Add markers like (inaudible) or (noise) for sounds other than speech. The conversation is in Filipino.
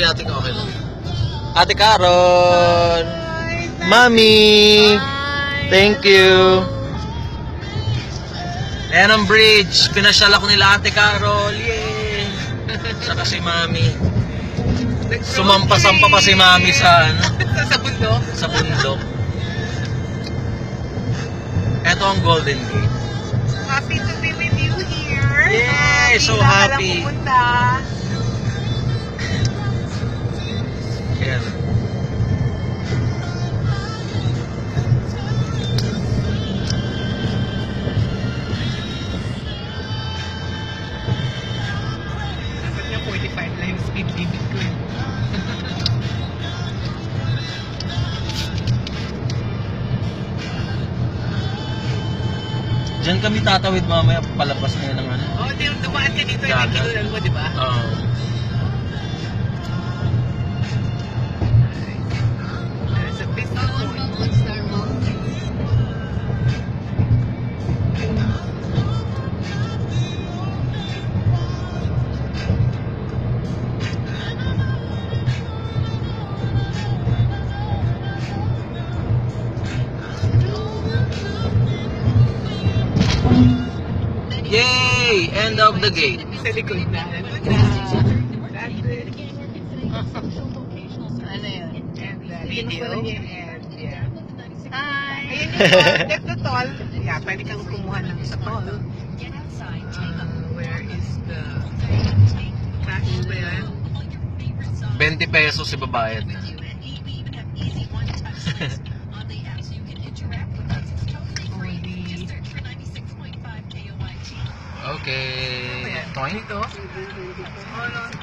Sige, ate ka, okay lang. Ate Caron! Mami! Thank you! Ayan ang bridge. Pinasyal ako nila ate Carol. Yay! Saka si Mami. Sumampa-sampa pa si Mami sa ano, (laughs) sa bundok. sa bundok. Ito ang Golden Gate. Happy to be with you here. Yay! So Hindi happy. pupunta. 45 lang yung speed limit ko eh. (laughs) Diyan kami tatawid mamaya palabas na yun ng ano. Oo, oh, dumaan ka dito yung Dagat. kinulan mo, di ba? Oo. There's Yay! End of the gate. Sa likod na. Ano na? Yun? Video. Hi! That's the toll. Yeah, pwede kang kumuha ng sa toll. Uh, where is the cash ba yan? 20 pesos si babayad. Only... (laughs) Ayan. Toink. Dito.